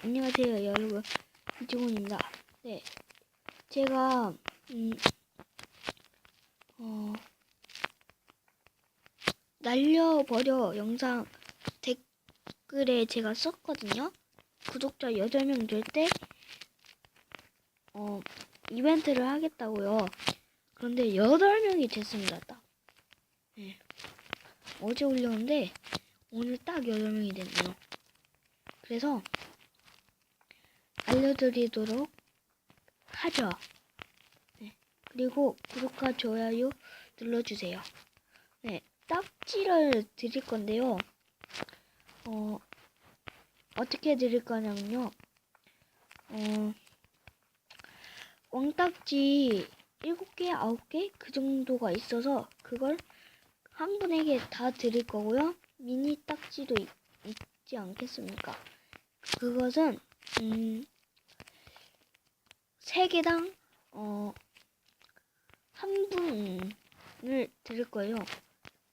안녕하세요 여러분 이종훈입니다. 네, 제가 음, 어, 날려버려 영상 댓글에 제가 썼거든요. 구독자 8명 될 때 어, 이벤트를 하겠다고요. 그런데 8명이 됐습니다. 딱. 네. 어제 올렸는데 오늘 딱 8명이 됐네요. 그래서 알려드리도록 하죠. 네. 그리고 구독과 좋아요 눌러주세요. 네, 딱지를 드릴 건데요. 어, 어떻게 드릴 거냐면요. 어, 왕딱지 7개, 9개 그 정도가 있어서 그걸 한 분에게 다 드릴 거고요. 미니 딱지도 있, 있지 않겠습니까? 그것은 음, 세 개당 어, 한 분을 드릴 거예요.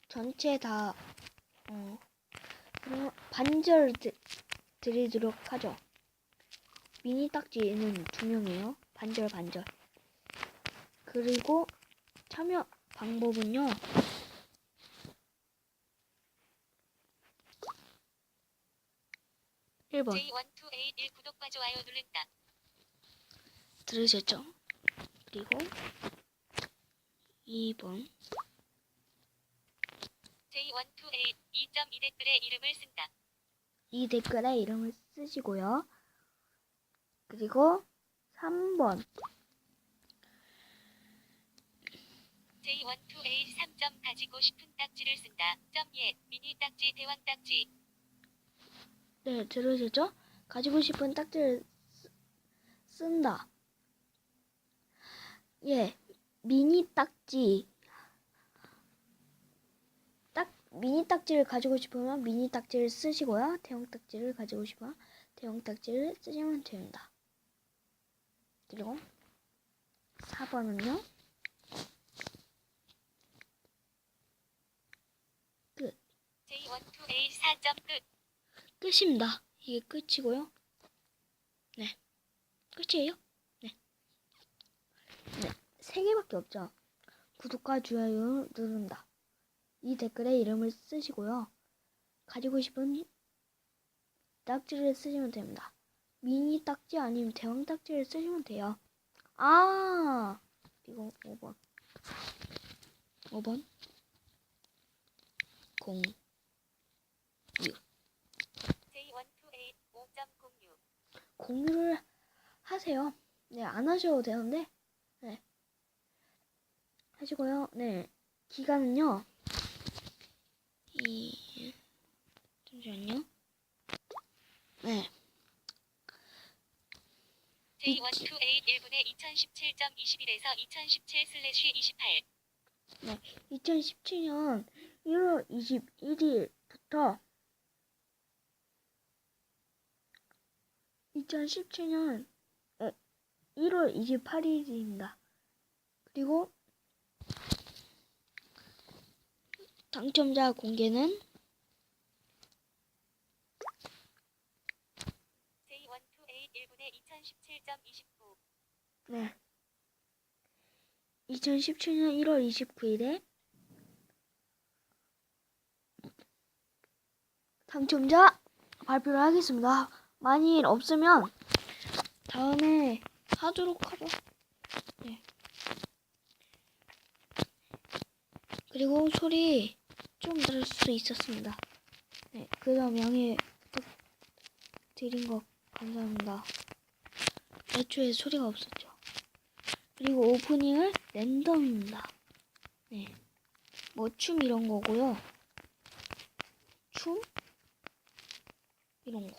전체 다 어, 반절 드, 드리도록 하죠. 미니 딱지는 두 명이에요. 반절 반절. 그리고 참여 방법은요. 일 번 J1281 구독과 좋아요 누른다. 들으셨죠? 그리고 2번 J1281 2.2 댓글에 이름을 쓴다. 이 댓글에 이름을 쓰시고요. 그리고 3번 J1281 3점 가지고 싶은 딱지를 쓴다. 점 예, 미니 딱지 대왕 딱지. 네 들으셨죠? 가지고 싶은 딱지를 쓰, 쓴다. 예, 미니 딱지 딱 미니 딱지를 가지고 싶으면 미니 딱지를 쓰시고요. 대형 딱지를 가지고 싶으면 대형 딱지를 쓰시면 됩니다. 그리고 4번은요. J1281 4점 끝. 끝입니다. 이게 끝이고요. 네. 끝이에요. 네. 네. 세 개밖에 없죠. 구독과 좋아요 누른다. 이 댓글에 이름을 쓰시고요. 가지고 싶은 딱지를 쓰시면 됩니다. 미니 딱지 아니면 대왕 딱지를 쓰시면 돼요. 아! 이거 5번. 5번. 0. J1281 5.06. 공유를 하세요. 네, 안 하셔도 되는데, 네. 하시고요. 네. 기간은요, 이, 잠시만요. 네. J1281 1분에 2017.21에서 2017 슬래시 28. 2017년 1월 21일부터 2017년 1월 28일입니다. 그리고 당첨자 공개는 J1281 1분에 2017.29. 네. 2017년 1월 29일에 당첨자 발표를 하겠습니다. 만일 없으면 다음에 하도록 하죠. 네. 그리고 소리 좀 들을 수 있었습니다. 네. 그 다음 양해 부탁드린 거 감사합니다. 애초에 소리가 없었죠. 그리고 오프닝을 랜덤입니다. 네. 뭐 춤 이런 거고요. 춤 이런 거.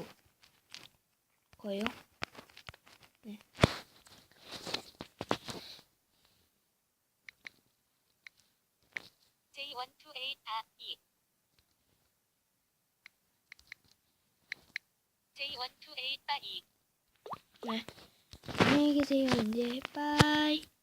요. 거예요. J128 아 2. J128 바 2. 네. 안녕히 계세요. 이제 빠이.